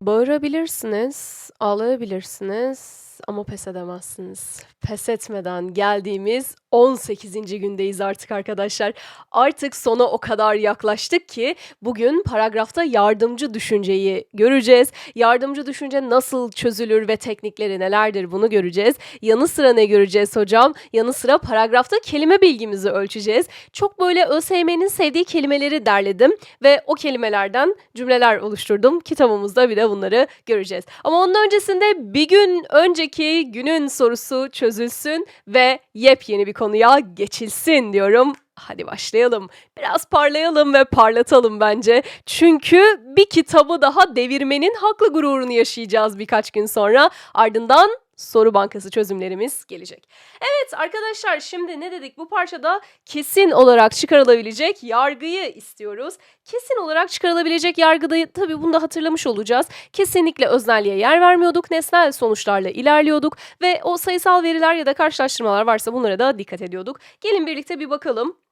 Bağırabilirsiniz, ağlayabilirsiniz ama pes edemezsiniz. Pes etmeden geldiğimiz 18. gündeyiz artık arkadaşlar. Artık sona o kadar yaklaştık ki bugün paragrafta yardımcı düşünceyi göreceğiz. Yardımcı düşünce nasıl çözülür ve teknikleri nelerdir bunu göreceğiz. Yanı sıra ne göreceğiz hocam? Yanı sıra paragrafta kelime bilgimizi ölçeceğiz. Çok böyle ÖSYM'nin sevdiği kelimeleri derledim ve o kelimelerden cümleler oluşturdum. Kitabımızda bir de bunları göreceğiz. Ama onun öncesinde bir gün önceki günün sorusu çözülsün ve yepyeni bir konuya geçilsin diyorum. Hadi başlayalım. Biraz parlayalım ve parlatalım bence. Çünkü bir kitabı daha devirmenin haklı gururunu yaşayacağız birkaç gün sonra. Ardından soru bankası çözümlerimiz gelecek. Evet arkadaşlar şimdi ne dedik? Bu parçada kesin olarak çıkarılabilecek yargıyı istiyoruz. Kesin olarak çıkarılabilecek yargıda tabii bunu da hatırlamış olacağız. Kesinlikle öznelliğe yer vermiyorduk. Nesnel sonuçlarla ilerliyorduk ve o sayısal veriler ya da karşılaştırmalar varsa bunlara da dikkat ediyorduk. Gelin birlikte bir bakalım.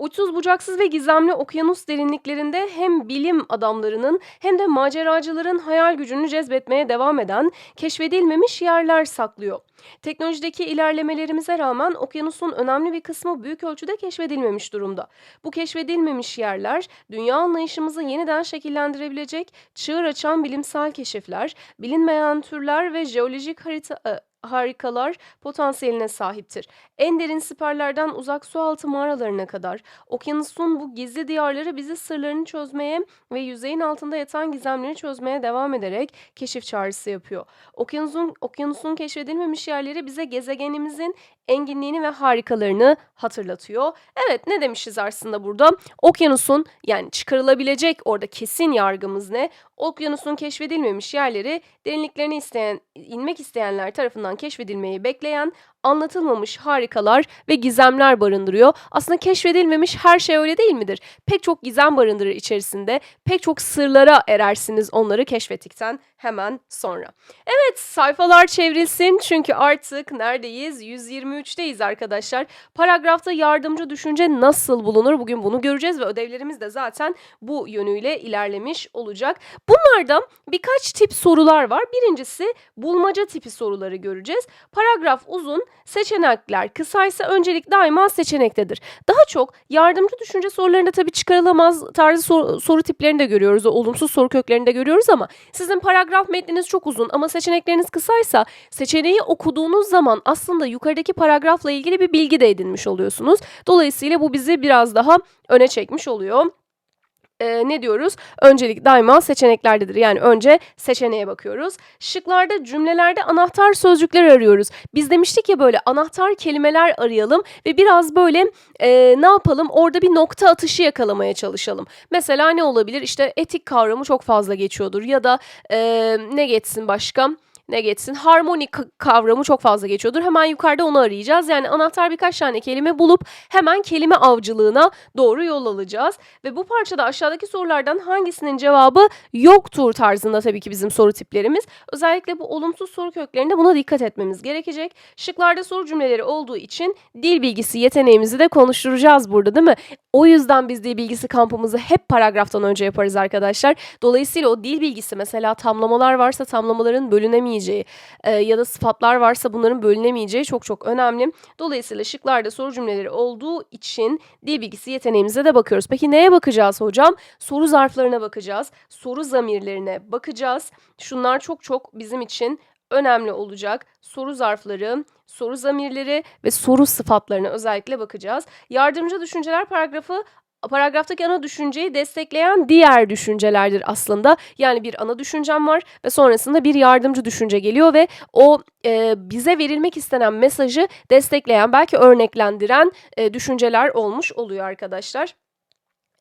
Uçsuz bucaksız ve gizemli okyanus derinliklerinde hem bilim adamlarının hem de maceracıların hayal gücünü cezbetmeye devam eden keşfedilmemiş yerler saklıyor. Teknolojideki ilerlemelerimize rağmen okyanusun önemli bir kısmı büyük ölçüde keşfedilmemiş durumda. Bu keşfedilmemiş yerler dünya anlayışımızı yeniden şekillendirebilecek çığır açan bilimsel keşifler, bilinmeyen türler ve jeolojik harita e, harikalar potansiyeline sahiptir. En derin siperlerden uzak sualtı mağaralarına kadar okyanusun bu gizli diyarları bizi sırlarını çözmeye ve yüzeyin altında yatan gizemleri çözmeye devam ederek keşif çağrısı yapıyor. Okyanusun, okyanusun keşfedilmemiş yerleri bize gezegenimizin enginliğini ve harikalarını hatırlatıyor. Evet ne demişiz aslında burada? Okyanusun yani çıkarılabilecek orada kesin yargımız ne? Okyanusun keşfedilmemiş yerleri derinliklerini isteyen, inmek isteyenler tarafından keşfedilmeyi bekleyen anlatılmamış harikalar ve gizemler barındırıyor. Aslında keşfedilmemiş her şey öyle değil midir? Pek çok gizem barındırır içerisinde. Pek çok sırlara erersiniz onları keşfettikten hemen sonra. Evet sayfalar çevrilsin çünkü artık neredeyiz? 123'teyiz arkadaşlar. Paragrafta yardımcı düşünce nasıl bulunur? Bugün bunu göreceğiz ve ödevlerimiz de zaten bu yönüyle ilerlemiş olacak. Bunlarda birkaç tip sorular var. Birincisi bulmaca tipi soruları göreceğiz. Paragraf uzun, seçenekler kısaysa öncelik daima seçenektedir. Daha çok yardımcı düşünce sorularında tabii çıkarılamaz tarzı soru, soru tiplerini de görüyoruz. O olumsuz soru köklerini de görüyoruz ama sizin paragraf metniniz çok uzun ama seçenekleriniz kısaysa seçeneği okuduğunuz zaman aslında yukarıdaki paragrafla ilgili bir bilgi de edinmiş oluyorsunuz. Dolayısıyla bu bizi biraz daha öne çekmiş oluyor e, ne diyoruz? Öncelik daima seçeneklerdedir. Yani önce seçeneğe bakıyoruz. Şıklarda cümlelerde anahtar sözcükler arıyoruz. Biz demiştik ya böyle anahtar kelimeler arayalım ve biraz böyle e, ne yapalım? Orada bir nokta atışı yakalamaya çalışalım. Mesela ne olabilir? İşte etik kavramı çok fazla geçiyordur ya da e, ne geçsin başka? Ne geçsin? Harmoni kavramı çok fazla geçiyordur. Hemen yukarıda onu arayacağız. Yani anahtar birkaç tane kelime bulup hemen kelime avcılığına doğru yol alacağız. Ve bu parçada aşağıdaki sorulardan hangisinin cevabı yoktur tarzında tabii ki bizim soru tiplerimiz. Özellikle bu olumsuz soru köklerinde buna dikkat etmemiz gerekecek. Şıklarda soru cümleleri olduğu için dil bilgisi yeteneğimizi de konuşturacağız burada değil mi? O yüzden biz dil bilgisi kampımızı hep paragraftan önce yaparız arkadaşlar. Dolayısıyla o dil bilgisi mesela tamlamalar varsa tamlamaların bölünemeyeceği e, ya da sıfatlar varsa bunların bölünemeyeceği çok çok önemli. Dolayısıyla şıklarda soru cümleleri olduğu için dil bilgisi yeteneğimize de bakıyoruz. Peki neye bakacağız hocam? Soru zarflarına bakacağız. Soru zamirlerine bakacağız. Şunlar çok çok bizim için önemli olacak. Soru zarfları, soru zamirleri ve soru sıfatlarına özellikle bakacağız. Yardımcı düşünceler paragrafı paragraftaki ana düşünceyi destekleyen diğer düşüncelerdir aslında. Yani bir ana düşüncem var ve sonrasında bir yardımcı düşünce geliyor ve o e, bize verilmek istenen mesajı destekleyen belki örneklendiren e, düşünceler olmuş oluyor arkadaşlar.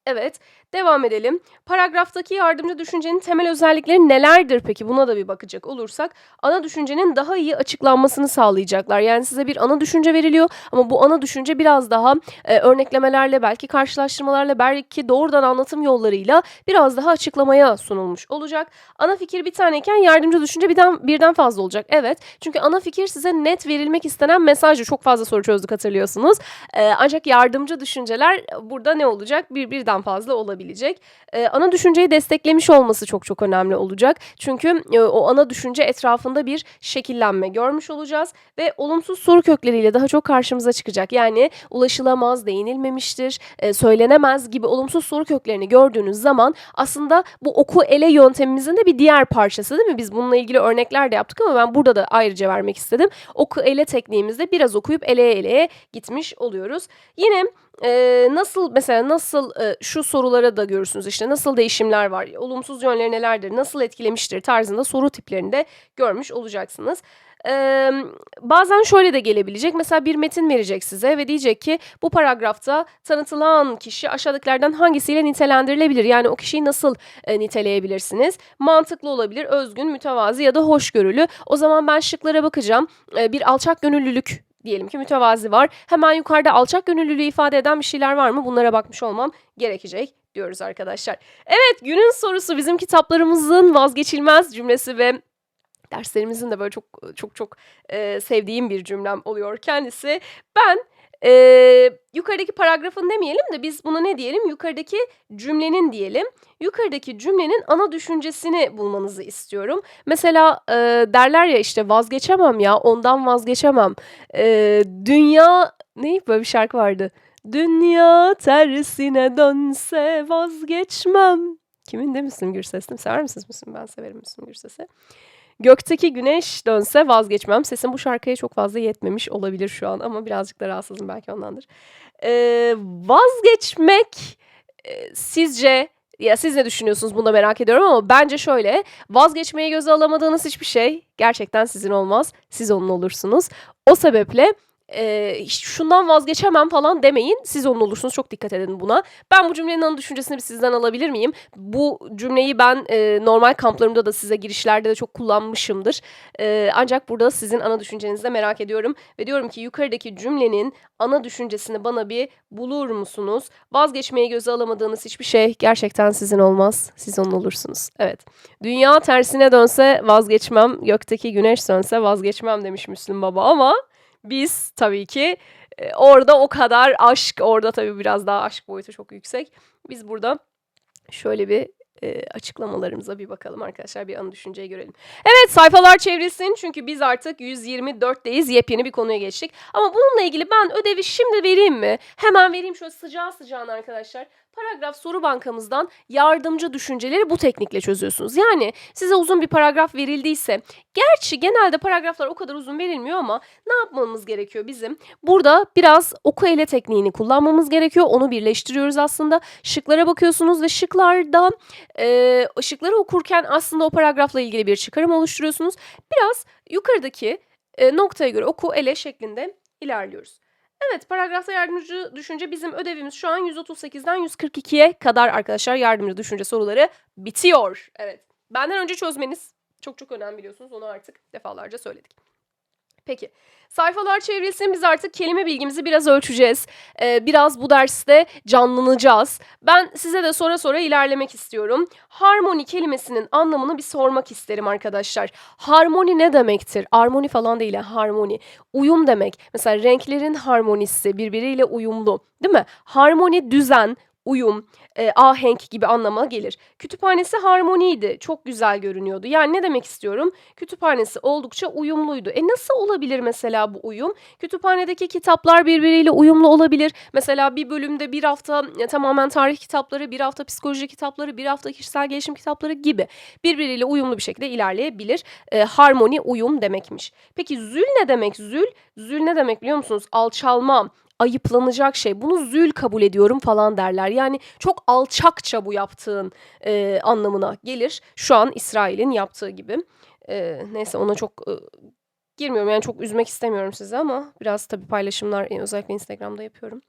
Evet, devam edelim. Paragraftaki yardımcı düşüncenin temel özellikleri nelerdir peki? Buna da bir bakacak olursak, ana düşüncenin daha iyi açıklanmasını sağlayacaklar. Yani size bir ana düşünce veriliyor ama bu ana düşünce biraz daha e, örneklemelerle, belki karşılaştırmalarla, belki doğrudan anlatım yollarıyla biraz daha açıklamaya sunulmuş olacak. Ana fikir bir taneyken yardımcı düşünce birden, birden fazla olacak. Evet, çünkü ana fikir size net verilmek istenen mesajı çok fazla soru çözdük hatırlıyorsunuz. E, ancak yardımcı düşünceler burada ne olacak? Bir birden fazla olabilir olabilecek. Eee, ana düşünceyi desteklemiş olması çok çok önemli olacak. Çünkü, eee, o ana düşünce etrafında bir şekillenme görmüş olacağız ve olumsuz soru kökleriyle daha çok karşımıza çıkacak. Yani ulaşılamaz, değinilmemiştir, eee, söylenemez gibi olumsuz soru köklerini gördüğünüz zaman aslında bu oku ele yöntemimizin de bir diğer parçası değil mi? Biz bununla ilgili örnekler de yaptık ama ben burada da ayrıca vermek istedim. Oku ele tekniğimizde biraz okuyup eleye eleye gitmiş oluyoruz. Yine, eee, nasıl mesela nasıl, eee, şu sorulara da görürsünüz işte nasıl değişimler var, olumsuz yönleri nelerdir, nasıl etkilemiştir tarzında soru tiplerini de görmüş olacaksınız. Emm, bazen şöyle de gelebilecek. Mesela bir metin verecek size ve diyecek ki bu paragrafta tanıtılan kişi aşağıdakilerden hangisiyle nitelendirilebilir? Yani o kişiyi nasıl, eee, niteleyebilirsiniz? Mantıklı olabilir, özgün, mütevazi ya da hoşgörülü. O zaman ben şıklara bakacağım. Eee, bir alçak gönüllülük diyelim ki mütevazi var. Hemen yukarıda alçak gönüllülüğü ifade eden bir şeyler var mı? Bunlara bakmış olmam gerekecek diyoruz arkadaşlar. Evet, günün sorusu bizim kitaplarımızın vazgeçilmez cümlesi ve derslerimizin de böyle çok çok çok, eee, sevdiğim bir cümlem oluyor kendisi. Ben, eee, yukarıdaki paragrafın demeyelim de biz buna ne diyelim? Yukarıdaki cümlenin diyelim. Yukarıdaki cümlenin ana düşüncesini bulmanızı istiyorum. Mesela, eee, derler ya işte vazgeçemem ya, ondan vazgeçemem. Eee, dünya ne? Böyle bir şarkı vardı. Dünya tersine dönse vazgeçmem. Kimindi? Müslüm Gürses'ti. Sever misiniz Müslüm? Ben severim Müslüm Gürses'i. Gökteki güneş dönse vazgeçmem. Sesim bu şarkıya çok fazla yetmemiş olabilir şu an ama birazcık da rahatsızım belki ondandır. Eee, vazgeçmek, eee, sizce ya siz ne düşünüyorsunuz bunu da merak ediyorum ama bence şöyle, vazgeçmeyi göze alamadığınız hiçbir şey gerçekten sizin olmaz. Siz onun olursunuz. O sebeple, eee, şundan vazgeçemem falan demeyin. Siz onun olursunuz. Çok dikkat edin buna. Ben bu cümlenin ana düşüncesini bir sizden alabilir miyim? Bu cümleyi ben, eee, normal kamplarımda da size girişlerde de çok kullanmışımdır. Eee, ancak burada sizin ana düşüncenizi de merak ediyorum ve diyorum ki yukarıdaki cümlenin ana düşüncesini bana bir bulur musunuz? Vazgeçmeyi göze alamadığınız hiçbir şey gerçekten sizin olmaz. Siz onun olursunuz. Evet. Dünya tersine dönse vazgeçmem, gökteki güneş sönse vazgeçmem demiş Müslüm Baba ama biz tabii ki, eee, orada o kadar aşk, orada tabii biraz daha aşk boyutu çok yüksek. Biz burada şöyle bir, eee, açıklamalarımıza bir bakalım arkadaşlar. Bir ana düşünceyi görelim. Evet, sayfalar çevrilsin çünkü biz artık 124'teyiz. Yepyeni bir konuya geçtik. Ama bununla ilgili ben ödevi şimdi vereyim mi? Hemen vereyim şöyle sıcağı sıcağına arkadaşlar. Paragraf soru bankamızdan yardımcı düşünceleri bu teknikle çözüyorsunuz. Yani size uzun bir paragraf verildiyse, gerçi genelde paragraflar o kadar uzun verilmiyor ama ne yapmamız gerekiyor bizim? Burada biraz oku ele tekniğini kullanmamız gerekiyor. Onu birleştiriyoruz aslında. Şıklara bakıyorsunuz ve şıklarda, eee, şıkları okurken aslında o paragrafla ilgili bir çıkarım oluşturuyorsunuz. Biraz yukarıdaki, eee, noktaya göre oku ele şeklinde ilerliyoruz. Evet, paragrafta yardımcı düşünce bizim ödevimiz şu an 138'den 142'ye kadar arkadaşlar yardımcı düşünce soruları bitiyor. Evet. Benden önce çözmeniz çok çok önemli biliyorsunuz. Onu artık defalarca söyledik. Peki. Sayfalar çevrilsin. Biz artık kelime bilgimizi biraz ölçeceğiz. Eee, biraz bu derste canlanacağız. Ben size de sonra sonra ilerlemek istiyorum. Harmoni kelimesinin anlamını bir sormak isterim arkadaşlar. Harmoni ne demektir? Armoni falan değil, harmoni. Uyum demek. Mesela renklerin harmonisi, birbiriyle uyumlu, değil mi? Harmoni düzen, uyum, eee, ahenk gibi anlama gelir. Kütüphanesi harmoniydi. Çok güzel görünüyordu. Yani ne demek istiyorum? Kütüphanesi oldukça uyumluydu. E nasıl olabilir mesela bu uyum? Kütüphanedeki kitaplar birbiriyle uyumlu olabilir. Mesela bir bölümde bir hafta e, tamamen tarih kitapları, bir hafta psikoloji kitapları, bir hafta kişisel gelişim kitapları gibi birbiriyle uyumlu bir şekilde ilerleyebilir. Eee, harmoni, uyum demekmiş. Peki zül ne demek zül? Zül ne demek biliyor musunuz? Alçalma, ayıplanacak şey. Bunu zül kabul ediyorum falan derler. Yani çok alçakça bu yaptığın, eee, anlamına gelir. Şu an İsrail'in yaptığı gibi. Eee, neyse ona çok, ııı, girmiyorum. Yani çok üzmek istemiyorum sizi ama biraz tabii paylaşımlar, eee, özellikle Instagram'da yapıyorum.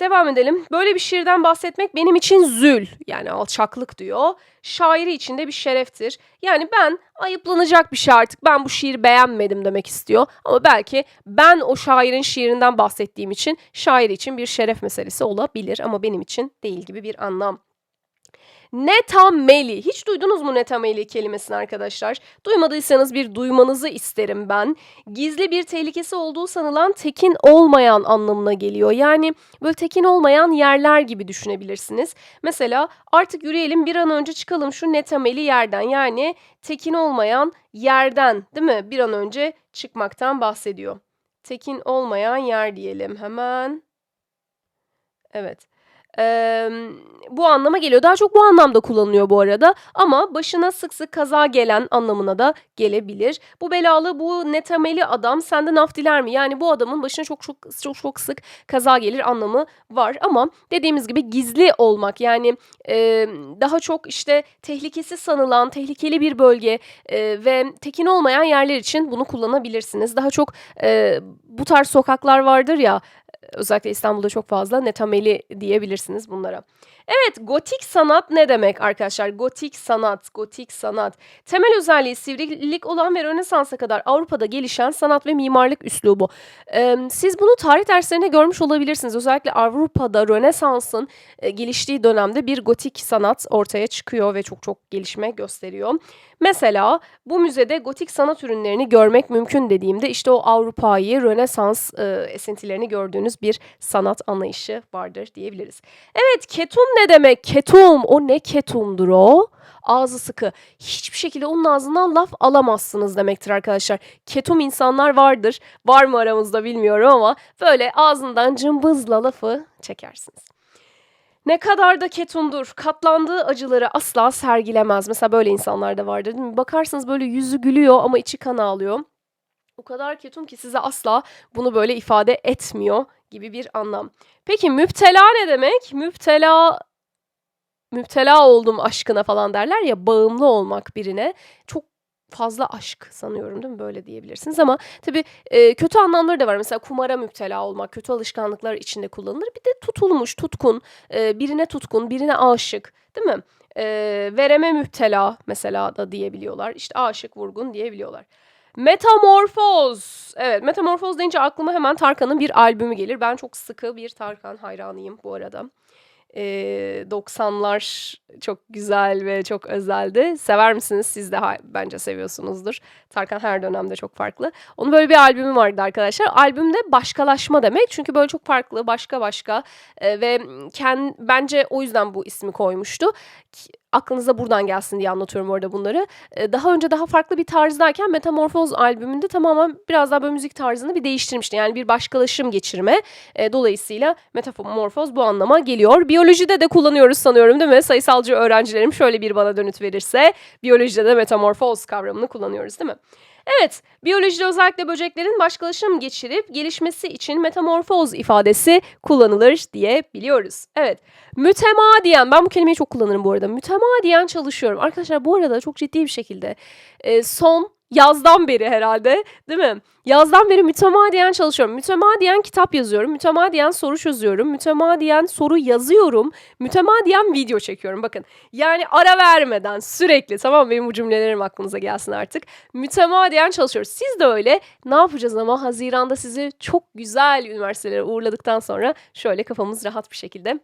Devam edelim. Böyle bir şiirden bahsetmek benim için zül yani alçaklık diyor. Şairi için de bir şereftir. Yani ben ayıplanacak bir şey artık. Ben bu şiiri beğenmedim demek istiyor. Ama belki ben o şairin şiirinden bahsettiğim için şair için bir şeref meselesi olabilir ama benim için değil gibi bir anlam. Netameli. Hiç duydunuz mu netameli kelimesini arkadaşlar? Duymadıysanız bir duymanızı isterim ben. Gizli bir tehlikesi olduğu sanılan tekin olmayan anlamına geliyor. Yani böyle tekin olmayan yerler gibi düşünebilirsiniz. Mesela artık yürüyelim bir an önce çıkalım şu netameli yerden. Yani tekin olmayan yerden değil mi? Bir an önce çıkmaktan bahsediyor. Tekin olmayan yer diyelim hemen. Evet. Emm, bu anlama geliyor. Daha çok bu anlamda kullanılıyor bu arada ama başına sık sık kaza gelen anlamına da gelebilir. Bu belalı, bu netameli adam senden af diler mi? Yani bu adamın başına çok çok çok çok sık kaza gelir anlamı var ama dediğimiz gibi gizli olmak yani emm, daha çok işte tehlikesi sanılan, tehlikeli bir bölge eee, ve tekin olmayan yerler için bunu kullanabilirsiniz. Daha çok eee, bu tarz sokaklar vardır ya özellikle İstanbul'da çok fazla netameli diyebilirsiniz bunlara. Evet, gotik sanat ne demek arkadaşlar? Gotik sanat, gotik sanat. Temel özelliği sivrilik olan ve Rönesans'a kadar Avrupa'da gelişen sanat ve mimarlık üslubu. Ee, siz bunu tarih derslerinde görmüş olabilirsiniz. Özellikle Avrupa'da Rönesans'ın e, geliştiği dönemde bir gotik sanat ortaya çıkıyor ve çok çok gelişme gösteriyor. Mesela bu müzede gotik sanat ürünlerini görmek mümkün dediğimde işte o Avrupa'yı, Rönesans e, esintilerini gördüğünüz bir sanat anlayışı vardır diyebiliriz. Evet, ketum ne demek? Ketum, o ne ketumdur o? Ağzı sıkı. Hiçbir şekilde onun ağzından laf alamazsınız demektir arkadaşlar. Ketum insanlar vardır. Var mı aramızda bilmiyorum ama böyle ağzından cımbızla lafı çekersiniz. Ne kadar da ketumdur. Katlandığı acıları asla sergilemez. Mesela böyle insanlar da vardır değil mi? Bakarsınız böyle yüzü gülüyor ama içi kan ağlıyor. O kadar ketum ki size asla bunu böyle ifade etmiyor gibi bir anlam. Peki müptela ne demek? Müptela müptela oldum aşkına falan derler ya bağımlı olmak birine. Çok fazla aşk sanıyorum değil mi? Böyle diyebilirsiniz ama tabii e, kötü anlamları da var. Mesela kumara müptela olmak, kötü alışkanlıklar içinde kullanılır. Bir de tutulmuş, tutkun, e, birine tutkun, birine aşık değil mi? E, vereme müptela mesela da diyebiliyorlar. İşte aşık, vurgun diyebiliyorlar. Metamorfoz. Evet, Metamorfoz deyince aklıma hemen Tarkan'ın bir albümü gelir. Ben çok sıkı bir Tarkan hayranıyım bu arada. Eee, 90'lar çok güzel ve çok özeldi. Sever misiniz? Siz de bence seviyorsunuzdur. Tarkan her dönemde çok farklı. Onun böyle bir albümü vardı arkadaşlar. Albümde başkalaşma demek. Çünkü böyle çok farklı, başka başka eee, ve ken bence o yüzden bu ismi koymuştu. Aklınıza buradan gelsin diye anlatıyorum orada bunları. Eee, daha önce daha farklı bir tarzdayken Metamorfoz albümünde tamamen biraz daha böyle müzik tarzını bir değiştirmişti. Yani bir başkalaşım geçirme. Eee, dolayısıyla metamorfoz bu anlama geliyor. Biyolojide de kullanıyoruz sanıyorum değil mi? Sayısalcı öğrencilerim şöyle bir bana dönüt verirse biyolojide de metamorfoz kavramını kullanıyoruz değil mi? Evet, biyolojide özellikle böceklerin başkalaşım geçirip gelişmesi için metamorfoz ifadesi kullanılır diye biliyoruz. Evet, mütemadiyen, ben bu kelimeyi çok kullanırım bu arada. Mütemadiyen çalışıyorum. Arkadaşlar bu arada çok ciddi bir şekilde e, son yazdan beri herhalde değil mi? Yazdan beri mütemadiyen çalışıyorum. Mütemadiyen kitap yazıyorum. Mütemadiyen soru çözüyorum. Mütemadiyen soru yazıyorum. Mütemadiyen video çekiyorum. Bakın yani ara vermeden sürekli tamam? Benim bu cümlelerim aklınıza gelsin artık. Mütemadiyen çalışıyoruz. Siz de öyle. Ne yapacağız ama Haziran'da sizi çok güzel üniversitelere uğurladıktan sonra şöyle kafamız rahat bir şekilde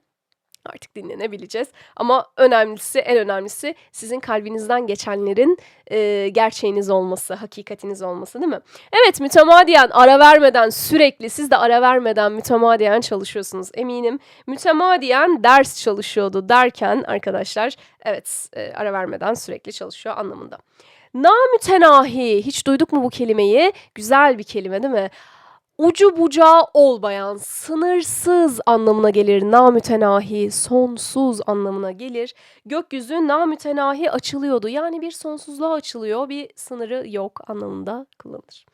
artık dinlenebileceğiz. Ama önemlisi, en önemlisi sizin kalbinizden geçenlerin e, gerçeğiniz olması, hakikatiniz olması değil mi? Evet, mütemadiyen, ara vermeden, sürekli siz de ara vermeden mütemadiyen çalışıyorsunuz eminim. Mütemadiyen ders çalışıyordu derken arkadaşlar, evet e, ara vermeden sürekli çalışıyor anlamında. Namütenahi, hiç duyduk mu bu kelimeyi? Güzel bir kelime değil mi? Ucu bucağı olmayan, sınırsız anlamına gelir. Namütenahi, sonsuz anlamına gelir. Gökyüzü namütenahi açılıyordu. Yani bir sonsuzluğa açılıyor, bir sınırı yok anlamında kullanılır.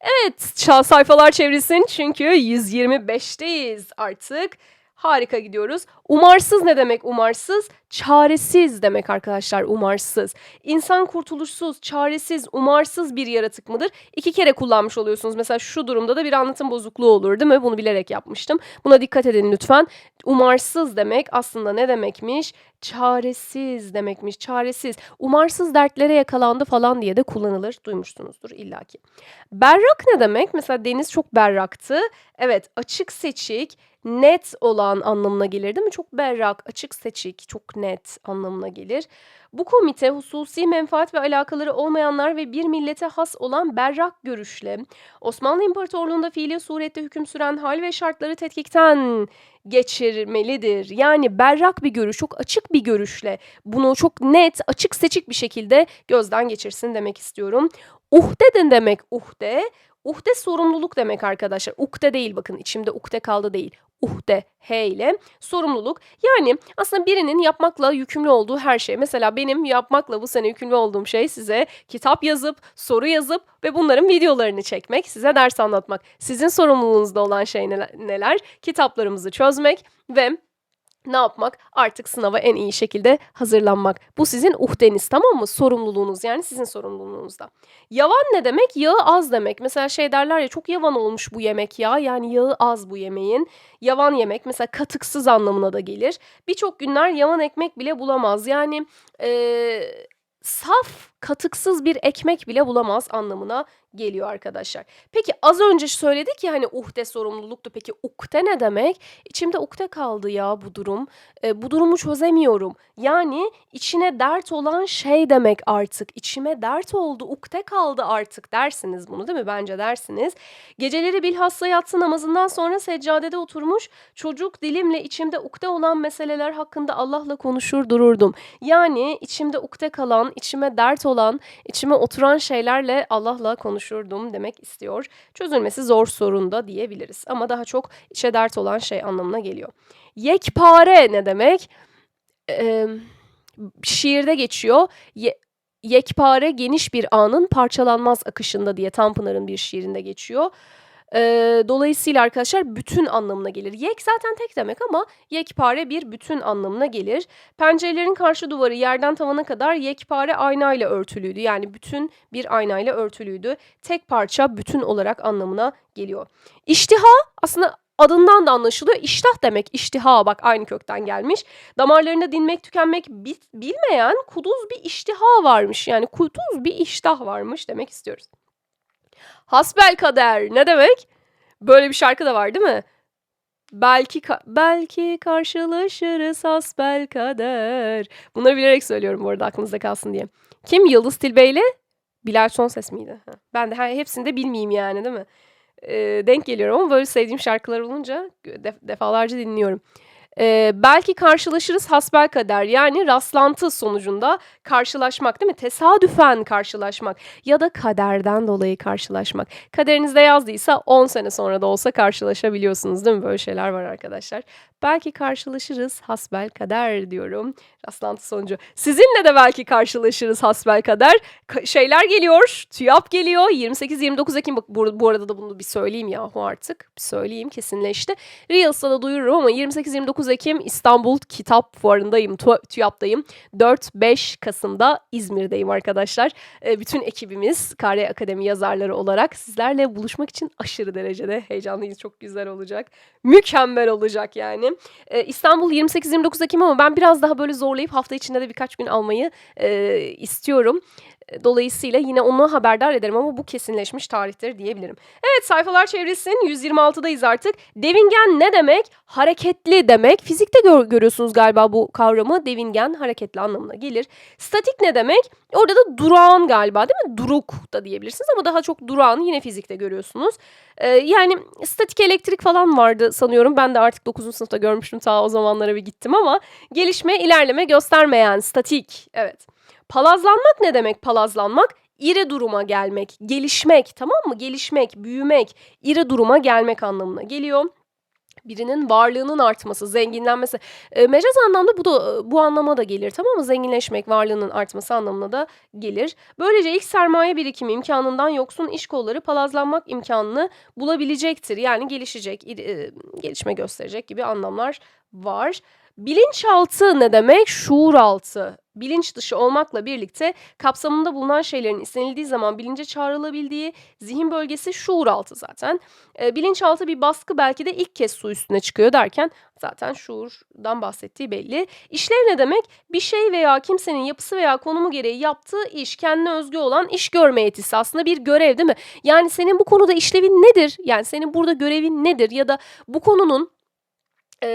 Evet, sayfalar çevrilsin çünkü 125'teyiz artık. Harika gidiyoruz. Umarsız ne demek umarsız? Çaresiz demek arkadaşlar umarsız. İnsan kurtuluşsuz, çaresiz, umarsız bir yaratık mıdır? İki kere kullanmış oluyorsunuz. Mesela şu durumda da bir anlatım bozukluğu olur değil mi? Bunu bilerek yapmıştım. Buna dikkat edin lütfen. Umarsız demek aslında ne demekmiş? Çaresiz demekmiş. Çaresiz. Umarsız dertlere yakalandı falan diye de kullanılır. Duymuşsunuzdur illaki. Berrak ne demek? Mesela deniz çok berraktı. Evet açık seçik, net olan anlamına gelir değil mi? Çok berrak, açık seçik, çok net anlamına gelir. Bu komite hususi menfaat ve alakaları olmayanlar ve bir millete has olan berrak görüşle Osmanlı İmparatorluğu'nda fiili surette hüküm süren hal ve şartları tetkikten geçirmelidir. Yani berrak bir görüş, çok açık bir görüşle bunu çok net, açık seçik bir şekilde gözden geçirsin demek istiyorum. Uhde de demek uhde. Uhde sorumluluk demek arkadaşlar. Ukde değil bakın içimde ukde kaldı değil. Uhde H ile sorumluluk. Yani aslında birinin yapmakla yükümlü olduğu her şey. Mesela benim yapmakla bu sene yükümlü olduğum şey size kitap yazıp, soru yazıp ve bunların videolarını çekmek, size ders anlatmak. Sizin sorumluluğunuzda olan şey neler? Kitaplarımızı çözmek ve ne yapmak? Artık sınava en iyi şekilde hazırlanmak. Bu sizin uhdeniz tamam mı? Sorumluluğunuz yani sizin sorumluluğunuzda. Yavan ne demek? Yağı az demek. Mesela şey derler ya çok yavan olmuş bu yemek ya. Yani yağı az bu yemeğin. Yavan yemek mesela katıksız anlamına da gelir. Birçok günler yavan ekmek bile bulamaz. Yani eee, saf katıksız bir ekmek bile bulamaz anlamına geliyor arkadaşlar. Peki az önce söyledik ya hani uhde sorumluluktu. Peki ukde ne demek? İçimde ukde kaldı ya bu durum. E, bu durumu çözemiyorum. Yani içine dert olan şey demek artık. İçime dert oldu, ukde kaldı artık dersiniz bunu değil mi? Bence dersiniz. Geceleri bilhassa yatsı namazından sonra seccadede oturmuş çocuk dilimle içimde ukde olan meseleler hakkında Allah'la konuşur dururdum. Yani içimde ukde kalan, içime dert olan, içime oturan şeylerle Allah'la konuşurdum demek istiyor. Çözülmesi zor sorun da diyebiliriz ama daha çok içe dert olan şey anlamına geliyor. Yekpare ne demek? Ee, şiirde geçiyor. Ye- yekpare geniş bir anın parçalanmaz akışında diye Tanpınar'ın bir şiirinde geçiyor. Ee, dolayısıyla arkadaşlar bütün anlamına gelir. Yek zaten tek demek ama yekpare bir bütün anlamına gelir. Pencerelerin karşı duvarı yerden tavana kadar yekpare aynayla örtülüydü. Yani bütün bir aynayla örtülüydü. Tek parça bütün olarak anlamına geliyor. İştiha aslında adından da anlaşılıyor. İştah demek iştiha bak aynı kökten gelmiş. Damarlarında dinmek tükenmek bi- bilmeyen kuduz bir iştiha varmış. Yani kuduz bir iştah varmış demek istiyoruz. Hasbel kader ne demek? Böyle bir şarkı da var değil mi? Belki ka- belki karşılaşırız hasbel kader. Bunları bilerek söylüyorum bu arada aklınızda kalsın diye. Kim Yıldız Tilbe ile Bilal Sonses miydi? Ha. Ben de he- hepsini de bilmeyeyim yani değil mi? Ee, denk geliyorum ama böyle sevdiğim şarkılar olunca def- defalarca dinliyorum. Ee, belki karşılaşırız hasbel kader yani rastlantı sonucunda karşılaşmak değil mi? Tesadüfen karşılaşmak ya da kaderden dolayı karşılaşmak. Kaderinizde yazdıysa 10 sene sonra da olsa karşılaşabiliyorsunuz değil mi? Böyle şeyler var arkadaşlar. Belki karşılaşırız hasbel kader diyorum rastlantı sonucu. Sizinle de belki karşılaşırız hasbel kader. Ka- şeyler geliyor, TÜYAP geliyor. 28-29 Ekim bu, bu arada da bunu bir söyleyeyim yahu artık. Bir söyleyeyim kesinleşti. Reels'ta da duyururum ama 28-29 Ekim İstanbul Kitap Fuarı'ndayım, TÜYAP'tayım. 4-5 Kasım'da İzmir'deyim arkadaşlar. Ee, bütün ekibimiz Kare Akademi yazarları olarak sizlerle buluşmak için aşırı derecede heyecanlıyız. Çok güzel olacak. Mükemmel olacak yani. Ee, İstanbul 28-29 Ekim ama ben biraz daha böyle zorlayıp hafta içinde de birkaç gün almayı e, istiyorum. Dolayısıyla yine onu haberdar ederim ama bu kesinleşmiş tarihtir diyebilirim. Evet sayfalar çevrilsin 126'dayız artık. Devingen ne demek? Hareketli demek. Fizikte gör- görüyorsunuz galiba bu kavramı. Devingen hareketli anlamına gelir. Statik ne demek? Orada da durağan galiba değil mi? Duruk da diyebilirsiniz ama daha çok durağan yine fizikte görüyorsunuz. Ee, yani statik elektrik falan vardı sanıyorum. Ben de artık 9. sınıfta görmüştüm ta o zamanlara bir gittim ama gelişme, ilerleme göstermeyen statik. Evet. Palazlanmak ne demek palazlanmak? İri duruma gelmek, gelişmek tamam mı? Gelişmek, büyümek, iri duruma gelmek anlamına geliyor. Birinin varlığının artması, zenginlenmesi. E, mecaz anlamda bu da bu anlama da gelir tamam mı? Zenginleşmek, varlığının artması anlamına da gelir. Böylece ilk sermaye birikimi imkanından yoksun iş kolları palazlanmak imkanını bulabilecektir. Yani gelişecek, e, gelişme gösterecek gibi anlamlar var. Bilinçaltı ne demek? Şuur altı. Bilinç dışı olmakla birlikte kapsamında bulunan şeylerin istenildiği zaman bilince çağrılabildiği zihin bölgesi şuur altı zaten. E, bilinçaltı bir baskı belki de ilk kez su üstüne çıkıyor derken zaten şuurdan bahsettiği belli. İşlev ne demek? Bir şey veya kimsenin yapısı veya konumu gereği yaptığı iş, kendine özgü olan iş görme yetisi aslında bir görev değil mi? Yani senin bu konuda işlevin nedir? Yani senin burada görevin nedir? Ya da bu konunun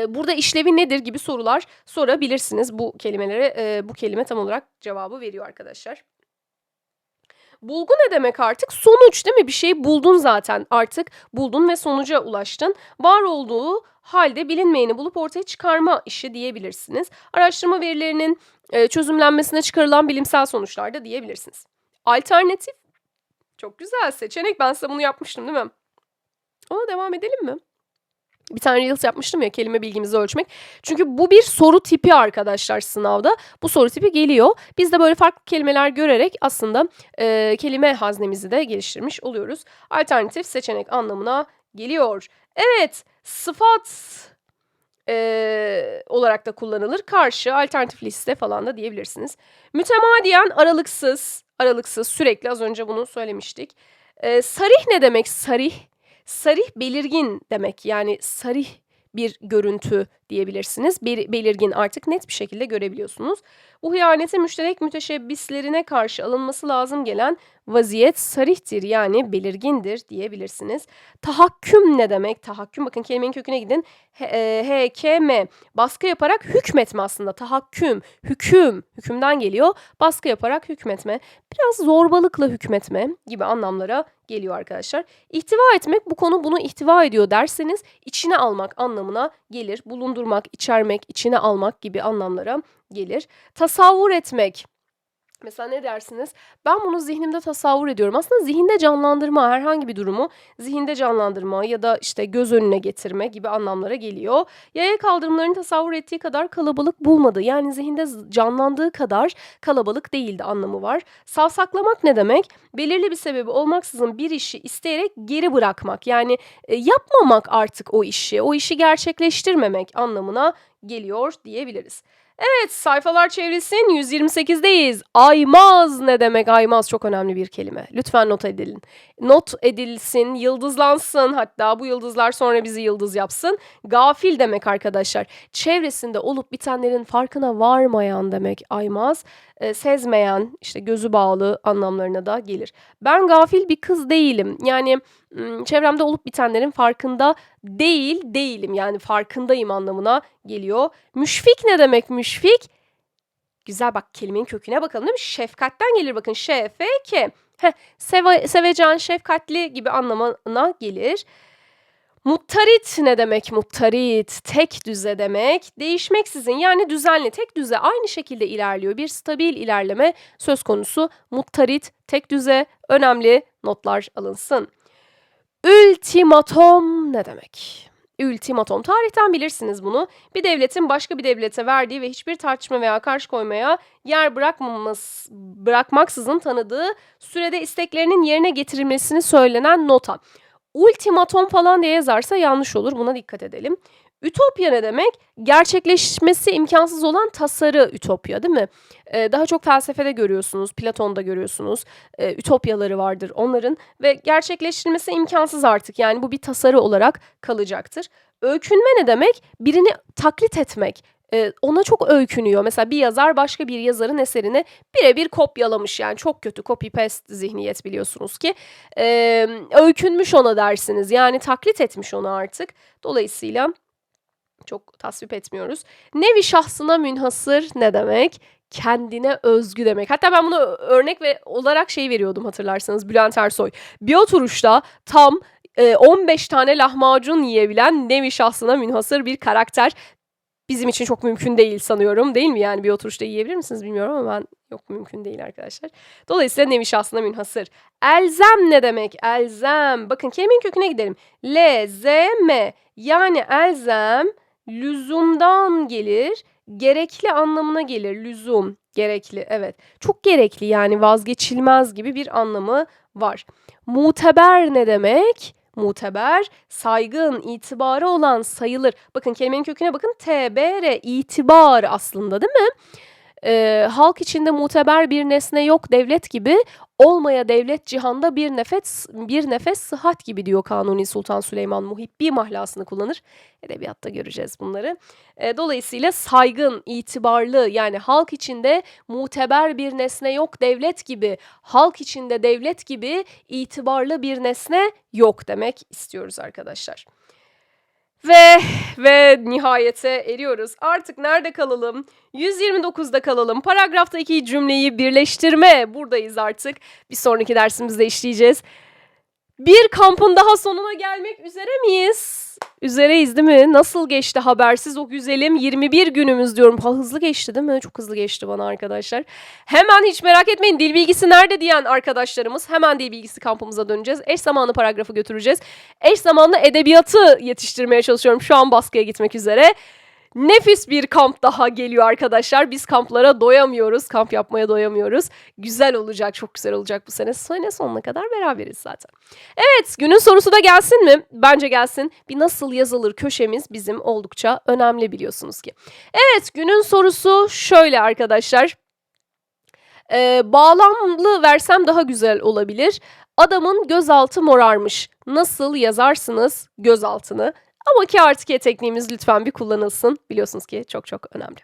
burada işlevi nedir gibi sorular sorabilirsiniz bu kelimelere. Eee, bu kelime tam olarak cevabı veriyor arkadaşlar. Bulgu ne demek artık? Sonuç değil mi? Bir şeyi buldun zaten artık. Buldun ve sonuca ulaştın. Var olduğu halde bilinmeyeni bulup ortaya çıkarma işi diyebilirsiniz. Araştırma verilerinin e, çözümlenmesine çıkarılan bilimsel sonuçlar da diyebilirsiniz. Alternatif. Çok güzel seçenek. Ben size bunu yapmıştım değil mi? Ona devam edelim mi? Bir tane Reels yapmıştım ya kelime bilgimizi ölçmek. Çünkü bu bir soru tipi arkadaşlar sınavda. Bu soru tipi geliyor. Biz de böyle farklı kelimeler görerek aslında e, kelime haznemizi de geliştirmiş oluyoruz. Alternatif seçenek anlamına geliyor. Evet sıfat e, olarak da kullanılır. Karşı, alternatif liste falan da diyebilirsiniz. Mütemadiyen aralıksız, aralıksız sürekli az önce bunu söylemiştik. E, sarih ne demek sarih? Sarih belirgin demek. Yani sarih bir görüntü diyebilirsiniz. Bir belirgin artık net bir şekilde görebiliyorsunuz. Bu hıyaneti müşterek müteşebbislerine karşı alınması lazım gelen vaziyet sarihtir yani belirgindir diyebilirsiniz. Tahakküm ne demek? Tahakküm bakın kelimenin köküne gidin. HKM baskı yaparak hükmetme aslında. Tahakküm, hüküm, hükümden geliyor. Baskı yaparak hükmetme. Biraz zorbalıkla hükmetme gibi anlamlara geliyor arkadaşlar. İhtiva etmek bu konu bunu ihtiva ediyor derseniz içine almak anlamına gelir. Bulundurmak, içermek, içine almak gibi anlamlara gelir. Tasavvur etmek. Mesela ne dersiniz? Ben bunu zihnimde tasavvur ediyorum. Aslında zihinde canlandırma, herhangi bir durumu zihinde canlandırma ya da işte göz önüne getirme gibi anlamlara geliyor. Yaya kaldırımlarını tasavvur ettiği kadar kalabalık bulmadı. Yani zihinde canlandığı kadar kalabalık değildi anlamı var. Savsaklamak ne demek? Belirli bir sebebi olmaksızın bir işi isteyerek geri bırakmak. Yani e, yapmamak artık o işi, o işi gerçekleştirmemek anlamına geliyor diyebiliriz. Evet sayfalar çevrilsin 128'deyiz. Aymaz ne demek aymaz çok önemli bir kelime. Lütfen not edilin. Not edilsin, yıldızlansın hatta bu yıldızlar sonra bizi yıldız yapsın. Gafil demek arkadaşlar. Çevresinde olup bitenlerin farkına varmayan demek aymaz. E, sezmeyen, işte gözü bağlı anlamlarına da gelir. Ben gafil bir kız değilim. Yani çevremde olup bitenlerin farkında değil değilim. Yani farkındayım anlamına geliyor. Müşfik ne demek müşfik? Güzel bak kelimenin köküne bakalım değil mi? Şefkatten gelir bakın. Şefek. Heh, seve, sevecen, şefkatli gibi anlamına gelir. Muttarit ne demek muttarit? Tek düze demek. Değişmeksizin yani düzenli tek düze aynı şekilde ilerliyor. Bir stabil ilerleme söz konusu. Muttarit, tek düze önemli notlar alınsın. Ultimatom ne demek? Ultimatom. Tarihten bilirsiniz bunu. Bir devletin başka bir devlete verdiği ve hiçbir tartışma veya karşı koymaya yer bırakmaması, bırakmaksızın tanıdığı sürede isteklerinin yerine getirilmesini söylenen nota. Ultimatom falan diye yazarsa yanlış olur. Buna dikkat edelim. Ütopya ne demek? Gerçekleşmesi imkansız olan tasarı ütopya değil mi? Ee, daha çok felsefede görüyorsunuz, Platon'da görüyorsunuz. Ee, ütopyaları vardır onların ve gerçekleştirilmesi imkansız artık. Yani bu bir tasarı olarak kalacaktır. Öykünme ne demek? Birini taklit etmek. Ee, ona çok öykünüyor. Mesela bir yazar başka bir yazarın eserini birebir kopyalamış. Yani çok kötü copy paste zihniyet biliyorsunuz ki. Ee, öykünmüş ona dersiniz. Yani taklit etmiş onu artık. Dolayısıyla çok tasvip etmiyoruz. Nevi şahsına münhasır ne demek? Kendine özgü demek. Hatta ben bunu örnek ve olarak şey veriyordum hatırlarsanız Bülent Ersoy. Bir oturuşta tam 15 tane lahmacun yiyebilen nevi şahsına münhasır bir karakter bizim için çok mümkün değil sanıyorum. Değil mi? Yani bir oturuşta yiyebilir misiniz bilmiyorum ama ben yok mümkün değil arkadaşlar. Dolayısıyla nevi şahsına münhasır. Elzem ne demek? Elzem. Bakın kelimenin köküne gidelim. L, Z, M. Yani elzem lüzumdan gelir. Gerekli anlamına gelir. Lüzum, gerekli. Evet. Çok gerekli yani vazgeçilmez gibi bir anlamı var. Muteber ne demek? Muteber, saygın, itibarı olan sayılır. Bakın kelimenin köküne bakın. TBR, itibar aslında değil mi? Ee, halk içinde muteber bir nesne yok devlet gibi olmaya devlet cihanda bir nefes bir nefes sıhhat gibi diyor Kanuni Sultan Süleyman Muhibbi mahlasını kullanır. Edebiyatta göreceğiz bunları. E, dolayısıyla saygın, itibarlı yani halk içinde muteber bir nesne yok devlet gibi, halk içinde devlet gibi itibarlı bir nesne yok demek istiyoruz arkadaşlar. Ve ve nihayete eriyoruz. Artık nerede kalalım? 129'da kalalım. Paragraftaki cümleyi birleştirme. Buradayız artık. Bir sonraki dersimizde işleyeceğiz. Bir kampın daha sonuna gelmek üzere miyiz? Üzereyiz değil mi? Nasıl geçti habersiz o güzelim 21 günümüz diyorum. Ha, hızlı geçti değil mi? Çok hızlı geçti bana arkadaşlar. Hemen hiç merak etmeyin dil bilgisi nerede diyen arkadaşlarımız hemen dil bilgisi kampımıza döneceğiz. Eş zamanlı paragrafı götüreceğiz. Eş zamanlı edebiyatı yetiştirmeye çalışıyorum. Şu an baskıya gitmek üzere. Nefis bir kamp daha geliyor arkadaşlar. Biz kamplara doyamıyoruz. Kamp yapmaya doyamıyoruz. Güzel olacak, çok güzel olacak bu sene. Sene sonuna kadar beraberiz zaten. Evet, günün sorusu da gelsin mi? Bence gelsin. Bir nasıl yazılır köşemiz bizim oldukça önemli biliyorsunuz ki. Evet, günün sorusu şöyle arkadaşlar. Ee, bağlamlı versem daha güzel olabilir. Adamın gözaltı morarmış. Nasıl yazarsınız gözaltını? Ama ki artık E tekniğimiz lütfen bir kullanılsın. Biliyorsunuz ki çok çok önemli.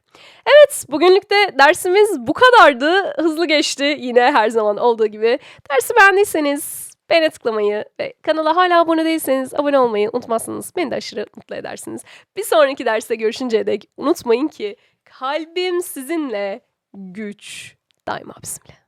Evet bugünlük de dersimiz bu kadardı. Hızlı geçti yine her zaman olduğu gibi. Dersi beğendiyseniz beğene tıklamayı ve kanala hala abone değilseniz abone olmayı unutmazsınız. Beni de aşırı mutlu edersiniz. Bir sonraki derste görüşünceye dek unutmayın ki kalbim sizinle güç daima bizimle.